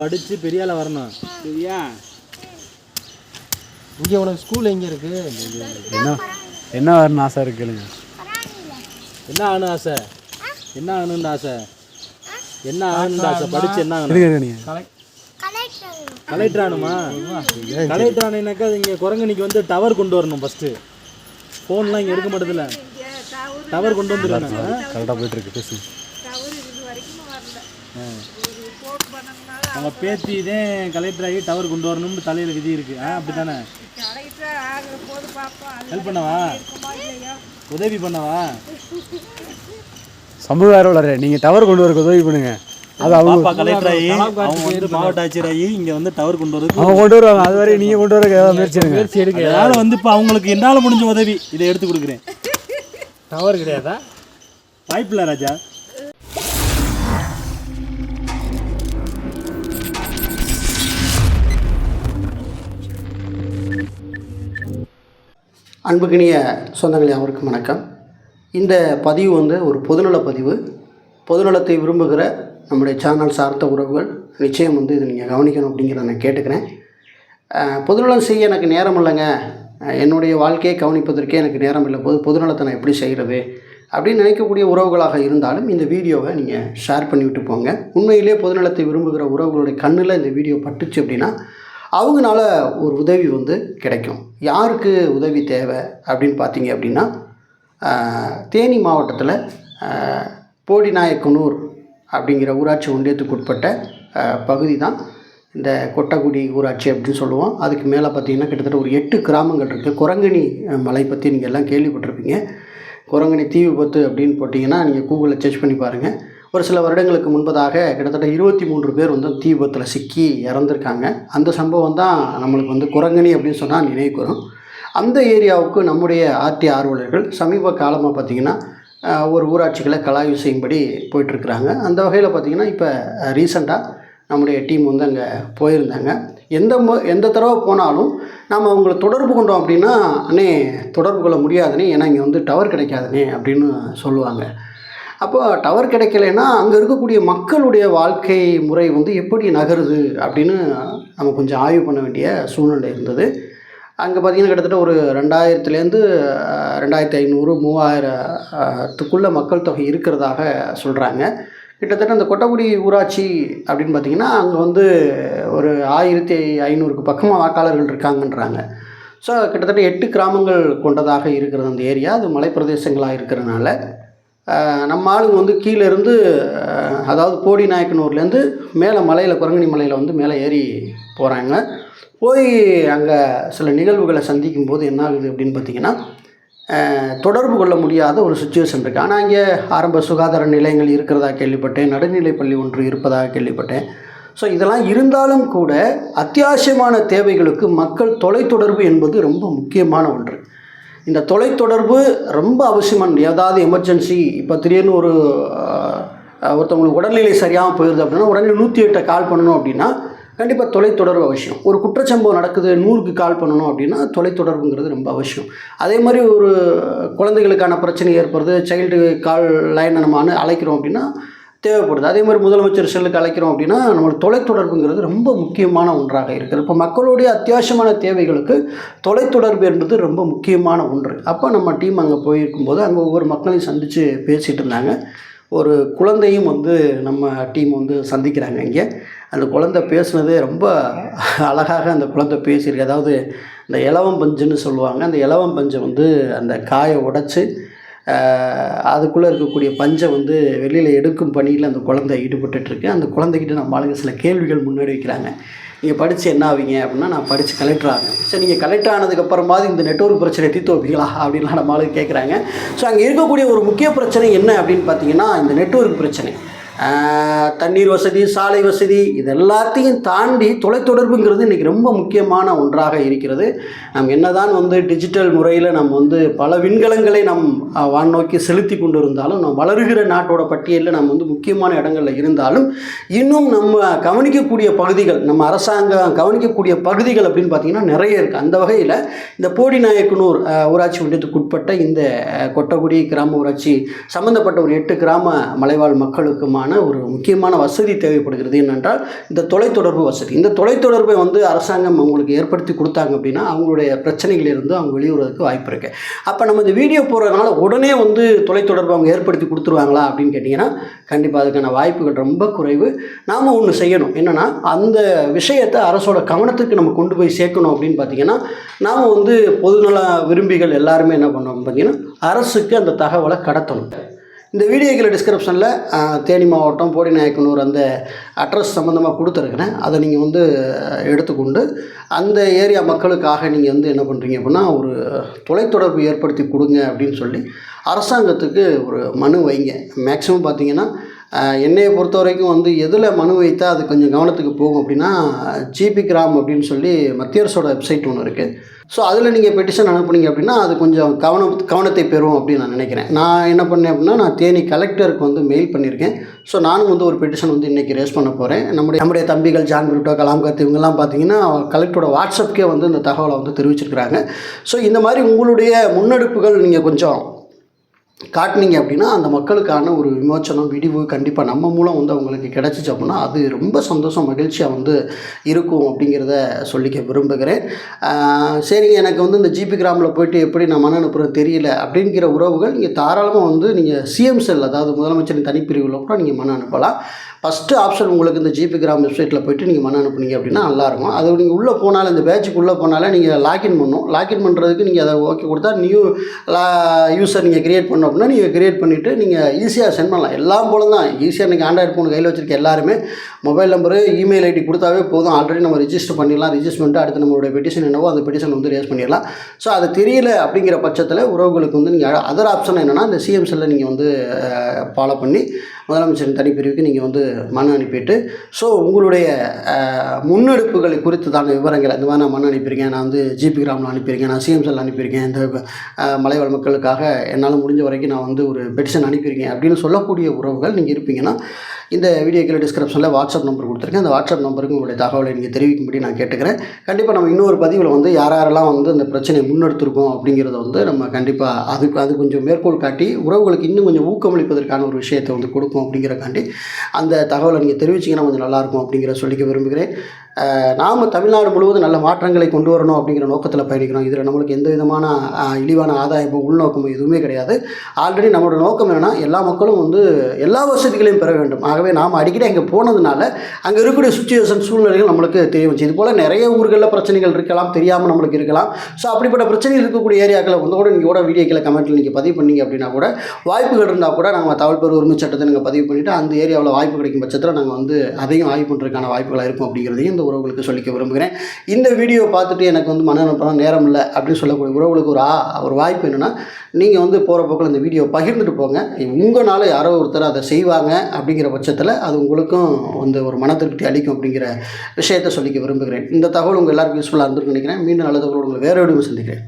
படித்து பெரிய ஆளா வரணும். சரியா? இங்கே உனக்கு ஸ்கூல் எங்கே இருக்கு? என்ன? என்ன வரணும் ஆசை இருக்குல்லுங்க என்ன ஆகணும் ஆசை? என்ன ஆகணும்னு ஆசை? என்ன ஆகணும்னு ஆசை? படித்து என்ன ஆகணும்? கலெக்டர் ஆகணுமா? கலெக்டர் ஆனீங்கன்னாக்கா இங்கே குரங்கணிக்கு வந்து டவர் கொண்டு வரணும் ஃபஸ்ட்டு ஃபோன்லாம் இங்கே எடுக்க மாட்டதில்ல டவர் கொண்டு வந்துருக்காங்க கரெக்டாக போயிட்டுருக்கு பேசு. அவங்க பேத்தி தான் கலெக்டர் ஆகி டவர் கொண்டு வரணும்னு தலையில் விதி இருக்கு. ஆ அப்படி தானே ஹெல்ப் பண்ணவா? உதவி பண்ணவா? சமூக ஆர்வலர் நீங்கள் டவர் கொண்டு வரக்கு உதவி பண்ணுங்க. அது அவங்க கலெக்டர் ஆகி அவங்க வந்து மாவட்ட ஆட்சியர் ஆகி இங்கே வந்து டவர் கொண்டு வரதுக்கு அவங்க கொண்டு வருவாங்க. அது வரை நீங்கள் கொண்டு வரக்கு ஏதாவது முயற்சி எடுங்க. முயற்சி எடுக்க அதனால வந்து இப்போ அவங்களுக்கு என்னால் முடிஞ்ச உதவி இதை எடுத்து கொடுக்குறேன். டவர் கிடையாதா? வாய்ப்பில்லை ராஜா. அன்புக்கினிய சொந்தங்களே அவருக்கு வணக்கம். இந்த பதிவு வந்து ஒரு பொதுநல பதிவு. பொதுநலத்தை விரும்புகிற நம்முடைய சேனல் சார்ந்த உறவுகள் நிச்சயம் வந்து இதை நீங்கள் கவனிக்கணும் அப்படிங்கிறத நான் கேட்டுக்கிறேன். பொதுநலம் செய்ய எனக்கு நேரம் இல்லைங்க. என்னுடைய வாழ்க்கையை கவனிப்பதற்கே எனக்கு நேரம் இல்லை. போது பொதுநலத்தை நான் எப்படி செய்கிறது அப்படின்னு நினைக்கக்கூடிய உறவுகளாக இருந்தாலும் இந்த வீடியோவை நீங்கள் ஷேர் பண்ணிவிட்டு போங்க. உண்மையிலே பொதுநலத்தை விரும்புகிற உறவுகளுடைய கண்ணில் இந்த வீடியோ பட்டுச்சு அப்படின்னா அவங்களால ஒரு உதவி வந்து கிடைக்கும். யாருக்கு உதவி தேவை அப்படின்னு பார்த்தீங்க அப்படின்னா தேனி மாவட்டத்தில் போடிநாயக்கனூர் அப்படிங்கிற ஊராட்சி ஒன்றியத்துக்குட்பட்ட பகுதி தான் இந்த கொட்டக்குடி ஊராட்சி அப்படின்னு சொல்லுவோம். அதுக்கு மேலே பார்த்தீங்கன்னா கிட்டத்தட்ட ஒரு எட்டு கிராமங்கள் இருக்குது குரங்கணி மலை பற்றி நீங்கள் எல்லாம் கேள்விப்பட்டிருப்பீங்க. குரங்கணி தீ விபத்து அப்படின்னு போட்டிங்கன்னா நீங்கள் கூகுளில் சர்ச் பண்ணி பாருங்கள் ஒரு சில வருடங்களுக்கு முன்பதாக கிட்டத்தட்ட இருபத்தி மூன்று பேர் வந்து தீ விபத்தில் சிக்கி இறந்துருக்காங்க. அந்த சம்பவம் தான் நம்மளுக்கு வந்து குரங்கணி அப்படின்னு சொன்னால் நினைவுக்கு அந்த ஏரியாவுக்கு நம்முடைய ஆர்டி ஆர்வலர்கள் சமீப காலமாக பார்த்திங்கன்னா ஒரு ஊராட்சிகளை கலாய்வு செய்யும்படி போயிட்டுருக்குறாங்க. அந்த வகையில் பார்த்திங்கன்னா இப்போ ரீசண்டாக நம்முடைய டீம் வந்து அங்கே போயிருந்தாங்க. எந்த எந்த தடவை போனாலும் நாம் அவங்கள தொடர்பு கொண்டோம் அப்படின்னா அண்ணே தொடர்பு கொள்ள முடியாதுனே ஏன்னா இங்கே வந்து டவர் கிடைக்காதுனே அப்படின்னு சொல்லுவாங்க. அப்போ டவர் கிடைக்கலன்னா அங்கே இருக்கக்கூடிய மக்களுடைய வாழ்க்கை முறை வந்து எப்படி நகருது அப்படின்னு நம்ம கொஞ்சம் ஆய்வு பண்ண வேண்டிய சூழ்நிலை இருந்தது. அங்கே பார்த்திங்கன்னா கிட்டத்தட்ட ஒரு ரெண்டாயிரத்துலேருந்து ரெண்டாயிரத்தி ஐநூறு மூவாயிரத்துக்குள்ளே மக்கள் தொகை இருக்கிறதாக சொல்கிறாங்க கிட்டத்தட்ட அந்த கொட்டக்குடி ஊராட்சி அப்படின்னு பார்த்திங்கன்னா அங்கே வந்து ஒரு ஆயிரத்தி ஐநூறுக்கு பக்கமாக வாக்காளர்கள் இருக்காங்கன்றாங்க. ஸோ கிட்டத்தட்ட எட்டு கிராமங்கள் கொண்டதாக இருக்கிறது அந்த ஏரியா. அது மலைப்பிரதேசங்களாக இருக்கிறனால நம்ம ஆளுங்க வந்து கீழே இருந்து அதாவது போடி நாயக்கனூர்லேருந்து மேலே மலையில் குரங்கணி மலையில் வந்து மேலே ஏறி போகிறாங்க போய் அங்கே சில நிகழ்வுகளை சந்திக்கும் போது என்ன ஆகுது அப்படின்னு பார்த்தீங்கன்னா தொடர்பு கொள்ள முடியாத ஒரு சுச்சுவேஷன் இருக்குது ஆனால் இங்கே ஆரம்ப சுகாதார நிலையங்கள் இருக்கிறதா கேள்விப்பட்டேன் நடுநிலைப்பள்ளி ஒன்று இருப்பதாக கேள்விப்பட்டேன். ஸோ இதெல்லாம் இருந்தாலும் கூட அத்தியாவசியமான தேவைகளுக்கு மக்கள் தொலைத்தொடர்பு என்பது ரொம்ப முக்கியமான ஒன்று. இந்த தொலைத்தொடர்பு ரொம்ப அவசியமான ஏதாவது எமர்ஜென்சி இப்போ திடீர்னு ஒரு ஒருத்தவங்களுக்கு உடல்நிலை சரியாமல் போயிடுது அப்படின்னா உடனே நூற்றி எட்டை கால் பண்ணணும் அப்படின்னா கண்டிப்பாக தொலைத்தொடர்பு அவசியம். ஒரு குற்றச்சம்பவம் நடக்குது நூறுக்கு கால் பண்ணணும் அப்படின்னா தொலைத்தொடர்புங்கிறது ரொம்ப அவசியம். அதே மாதிரி ஒரு குழந்தைகளுக்கான பிரச்சனை ஏற்படுது சைல்டு கால் லைனை நம்ம அனு அழைக்கிறோம் அப்படின்னா தேவைப்படுது. அதே மாதிரி முதலமைச்சர் செல்லுக்கு அழைக்கிறோம் அப்படின்னா நம்மளோட தொலைத்தொடர்புங்கிறது ரொம்ப முக்கியமான ஒன்றாக இருக்குது. இப்போ மக்களுடைய அத்தியாவசியமான தேவைகளுக்கு தொலைத்தொடர்பு என்பது ரொம்ப முக்கியமான ஒன்று. அப்போ நம்ம டீம் அங்கே போயிருக்கும்போது அங்கே ஒவ்வொரு மக்களையும் சந்தித்து பேசிகிட்டு இருந்தாங்க. ஒரு குழந்தையும் வந்து நம்ம டீம் வந்து சந்திக்கிறாங்க இங்கே. அந்த குழந்தை பேசுனது ரொம்ப அழகாக அந்த குழந்தை பேசியிருக்கு. அதாவது இந்த இலவம் பஞ்சுன்னு சொல்லுவாங்க. அந்த இலவம் பஞ்சை வந்து அந்த காயை உடைச்சி அதுக்குள்ளே இருக்கக்கூடிய பஞ்சை வந்து வெளியில் எடுக்கும் பணியில் அந்த குழந்தை ஈடுபட்டுருக்கு அந்த குழந்தைகிட்ட நம்ம ஆளுங்க சில கேள்விகள் முன்னாடி வைக்கிறாங்க நீங்கள் படித்து என்ன ஆவீங்க அப்படின்னா நான் படித்து கலெக்டர் ஆவேன். சரி நீங்கள் கலெக்டர் ஆனதுக்கப்புறமாவது இந்த நெட்வொர்க் பிரச்சனை தீர்த்து வைப்பீங்களா? அப்படின்லாம் நம்ம ஆளுங்க கேட்குறாங்க ஸோ அங்கே இருக்கக்கூடிய ஒரு முக்கிய பிரச்சனை என்ன அப்படின்னு பார்த்தீங்கன்னா இந்த நெட்வொர்க் பிரச்சனை. தண்ணீர் வசதி சாலை வசதி இது எல்லாத்தையும் தாண்டி தொலைத்தொடர்புங்கிறது இன்றைக்கி ரொம்ப முக்கியமான ஒன்றாக இருக்கிறது. நம் என்னதான் வந்து டிஜிட்டல் முறையில் நம்ம வந்து பல விண்கலங்களை நம் ஆஹ், வானோக்கி செலுத்தி கொண்டு இருந்தாலும் நம் வளருகிற நாட்டோட பட்டியலில் நம்ம வந்து முக்கியமான இடங்களில் இருந்தாலும் இன்னும் நம்ம கவனிக்கக்கூடிய பகுதிகள் நம்ம அரசாங்கம் கவனிக்கக்கூடிய பகுதிகள் அப்படின்னு பார்த்திங்கன்னா நிறைய இருக்குது அந்த வகையில் இந்த போடி நாயக்கனூர் ஊராட்சி ஒன்றியத்துக்கு உட்பட்ட இந்த கொட்டகுடி கிராம ஊராட்சி சம்மந்தப்பட்ட ஒரு எட்டு கிராம மலைவாழ் மக்களுக்குமான அடிப்படையிலான ஒரு முக்கியமான வசதி தேவைப்படுகிறது. என்னென்றால் இந்த தொலைத்தொடர்பு வசதி. இந்த தொலைத்தொடர்பை வந்து அரசாங்கம் அவங்களுக்கு ஏற்படுத்தி கொடுத்தாங்க அப்படின்னா அவங்களுடைய பிரச்சனைகளிலிருந்து அவங்க வெளியுறதுக்கு வாய்ப்பு இருக்குது அப்போ நம்ம இந்த வீடியோ போடுறதுனால உடனே வந்து தொலைத்தொடர்பு அவங்க ஏற்படுத்தி கொடுத்துருவாங்களா அப்படின்னு கேட்டிங்கன்னா கண்டிப்பாக அதுக்கான வாய்ப்புகள் ரொம்ப குறைவு. நாம் ஒன்று செய்யணும். என்னென்னா அந்த விஷயத்தை அரசோட கவனத்துக்கு நம்ம கொண்டு போய் சேர்க்கணும் அப்படின்னு பார்த்தீங்கன்னா நாம் வந்து பொதுநல விரும்பிகள் எல்லாருமே என்ன பண்ணோம் பார்த்தீங்கன்னா அரசுக்கு அந்த தகவலை கடத்தணும். இந்த வீடியோக்கில் டிஸ்கிரிப்ஷனில் தேனி மாவட்டம் போடிநாயக்கனூர் அந்த அட்ரஸ் சம்மந்தமாக கொடுத்துருக்குறேன் அதை நீங்கள் வந்து எடுத்துக்கொண்டு அந்த ஏரியா மக்களுக்காக நீங்கள் வந்து என்ன பண்ணுறீங்க அப்படின்னா ஒரு தொலைத்தொடர்பு ஏற்படுத்தி கொடுங்க அப்படின்னு சொல்லி அரசாங்கத்துக்கு ஒரு மனு வைங்க. மேக்ஸிமம் பார்த்தீங்கன்னா என்னையை பொறுத்த வரைக்கும் வந்து எதில் மனு வைத்தால் அது கொஞ்சம் கவனத்துக்கு போகும் அப்படின்னா ஜிபி கிராம் அப்படின்னு சொல்லி மத்திய அரசோட வெப்சைட் ஒன்று இருக்குது ஸோ அதில் நீங்கள் பெட்டிஷன் அனுப்புனீங்க அப்படின்னா அது கொஞ்சம் கவனம் கவனத்தை பெறும் அப்படின்னு நான் நினைக்கிறேன். நான் என்ன பண்ணேன் அப்படின்னா நான் தேனி கலெக்டருக்கு வந்து மெயில் பண்ணியிருக்கேன். ஸோ நானும் வந்து ஒரு பெட்டிஷன் வந்து இன்றைக்கி ரேஸ் பண்ண போகிறேன் நம்முடைய நம்முடைய தம்பிகள் ஜான் குருட்டோ கலாம் கத்து இவங்கெல்லாம் பார்த்தீங்கன்னா கலெக்டரோட வாட்ஸ்அப்கே வந்து இந்த தகவலை வந்து தெரிவிச்சிருக்கிறாங்க. ஸோ இந்த மாதிரி உங்களுடைய முன்னெடுப்புகள் நீங்கள் கொஞ்சம் காட்டினீங்க அப்படின்னா அந்த மக்களுக்கான ஒரு விமோச்சனம் விடிவு கண்டிப்பாக நம்ம மூலம் வந்து அவங்களுக்கு கிடச்சிச்சு அப்படின்னா அது ரொம்ப சந்தோஷம் மகிழ்ச்சியாக வந்து இருக்கும் அப்படிங்கிறத சொல்லிக்க விரும்புகிறேன். சரிங்க எனக்கு வந்து இந்த ஜிபி கிராமில் போயிட்டு எப்படி நான் மன அனுப்புகிறேன் தெரியல அப்படிங்கிற உறவுகள் நீங்கள் தாராளமாக வந்து நீங்கள் சிஎம் செல் அதாவது முதலமைச்சரின் தனிப்பிரிவில் கூட நீங்கள் மன அனுப்பலாம். ஃபஸ்ட்டு ஆப்ஷன் உங்களுக்கு இந்த ஜிபி கிராம் வெப்சைட்டில் போயிட்டு நீங்கள் மன அனுப்புனீங்க அப்படின்னா நல்லாயிருக்கும் அது நீங்கள் உள்ளே போனாலும் இந்த பேட்சுக்கு உள்ளே போனாலே நீங்கள் லாக்இன் பண்ணணும் லாக்இன் பண்ணுறதுக்கு நீங்கள் அதை ஓகே கொடுத்தா நியூ லா யூஸர் நீங்கள் க்ரியேட் கிரியேட் அப்படின்னா நீங்கள் கிரியேட் பண்ணிவிட்டு நீங்கள் ஈஸியாக சென்ட் பண்ணலாம். எல்லாம் போல தான் ஈஸியாக நீங்கள் ஆண்ட்ராய்டு ஃபோன் கையில் வச்சுருக்க எல்லாருமே மொபைல் நம்பரு இமெயில் ஐடி கொடுத்தாவே போதும். ஆல்ரெடி நம்ம ரிஜிஸ்டர் பண்ணிடலாம். ரிஜிஸ்டர் பண்ணிட்டு அடுத்து நம்மளுடைய பெட்டிஷன் என்னவோ அந்த பெட்டிஷன் வந்து ரேஸ் பண்ணிடலாம். ஸோ அது தெரியல அப்படிங்கிற பட்சத்தில் உறவுகளுக்கு வந்து நீங்கள் அதர் ஆப்ஷன் என்னென்னா இந்த சிஎம் செல்லை நீங்கள் வந்து ஃபாலோ பண்ணி முதலமைச்சரின் தனிப்பிரிவுக்கு நீங்கள் வந்து மனு அனுப்பிட்டு ஸோ உங்களுடைய முன்னெடுப்புகளை குறித்து தான விவரங்கள் இந்த மாதிரி நான் மனு அனுப்பியிருக்கேன். நான் வந்து ஜிபி கிராமில் அனுப்பியிருக்கேன். நான் சிஎம் செல் அனுப்பியிருக்கேன். இந்த மலைவாழ் மக்களுக்காக என்னால் முடிஞ்ச வரைக்கும் நான் வந்து ஒரு பெட்டிஷன் அனுப்பியிருக்கேன் அப்படின்னு சொல்லக்கூடிய உறவுகள் நீங்கள் இருப்பீங்கன்னா இந்த வீடியோக்கில் டிஸ்கிரிப்ஷனில் வாட்ஸ்அப் நம்பர் கொடுத்துருக்கேன். அந்த வாட்ஸ்அப் நம்பருக்கு உங்களுடைய தகவலை நீங்கள் தெரிவிக்கும்படி நான் கேட்டுக்கிறேன். கண்டிப்பாக நம்ம இன்னொரு பதிவில் வந்து யார் யாரெல்லாம் வந்து இந்த பிரச்சனையை முன்னெடுத்திருக்கோம் அப்படிங்கிறத வந்து நம்ம கண்டிப்பாக அதுக்கு அது கொஞ்சம் மேற்கோள் காட்டி உறவுகளுக்கு இன்னும் கொஞ்சம் ஊக்கமளிப்பதற்கான ஒரு விஷயத்தை வந்து கொடுக்கும் அப்படிங்கிறக்காண்டி அந்த தகவலை நீங்கள் தெரிவிச்சிங்கன்னா கொஞ்சம் நல்லாயிருக்கும் அப்படிங்கிற சொல்லிக்க விரும்புகிறேன். நாம் தமிழ்நாடு முழுவதும் நல்ல மாற்றங்களை கொண்டு வரணும் அப்படிங்கிற நோக்கத்தில் பயணிக்கிறோம். இதில் நம்மளுக்கு எந்த விதமான இழிவான ஆதாயமோ உள்நோக்கமோ எதுவுமே கிடையாது. ஆல்ரெடி நம்மளோட நோக்கம் என்னென்னா எல்லா மக்களும் வந்து எல்லா வசதிகளையும் பெற வேண்டும். ஆகவே நாம் அடிக்கடி அங்கே போனதுனால அங்கே இருக்கக்கூடிய சுச்சுவேஷன் சூழ்நிலைகள் நம்மளுக்கு தெரிய வந்துச்சு. இது போல் நிறைய ஊர்களில் பிரச்சனைகள் இருக்கலாம் தெரியாமல் நம்மளுக்கு இருக்கலாம். ஸோ அப்படிப்பட்ட பிரச்சனைகள் இருக்கக்கூடிய ஏரியாக்களை வந்து கூட நீங்கள் கூட வீடியோக்களை கமெண்ட்டில் நீங்கள் பதிவு பண்ணீங்க அப்படின்னா கூட வாய்ப்புகள் இருந்தால் கூட நாங்கள் தகவல் பெறு உரிமை சட்டத்தை நீங்கள் பதிவு பண்ணிவிட்டு அந்த ஏரியாவில் வாய்ப்பு கிடைக்கும் பட்சத்தில் நாங்கள் வந்து அதையும் ஆய்வு பண்ணுறதுக்கான வாய்ப்புகளாக இருக்கும் அப்படிங்கிறதையும் இந்த உறவுகளுக்கு சொல்லிக்க விரும்புகிறேன். இந்த வீடியோ பார்த்துட்டு எனக்கு வந்து மன அனுப்பலாம் நேரம் இல்லை அப்படின்னு சொல்லக்கூடிய உறவுகளுக்கு ஒரு ஆ ஒரு வாய்ப்பு என்னென்னா நீங்கள் வந்து போகிற போக்கில் இந்த வீடியோ பகிர்ந்துட்டு போங்க. உங்களால் யாரோ ஒருத்தர் அதை செய்வாங்க அப்படிங்கிற பட்சம் பட்சத்தில் அது உங்களுக்கும் வந்து ஒரு மன திருப்தி அளிக்கும் அப்படிங்கிற விஷயத்தை சொல்லிக்க விரும்புகிறேன். இந்த தகவல் உங்கள் எல்லாருக்கும் யூஸ்ஃபுல்லாக இருந்திருக்குன்னு நினைக்கிறேன். மீண்டும் நல்ல தகவல் உங்களை வேறு வீடியோ சந்திக்கிறேன்.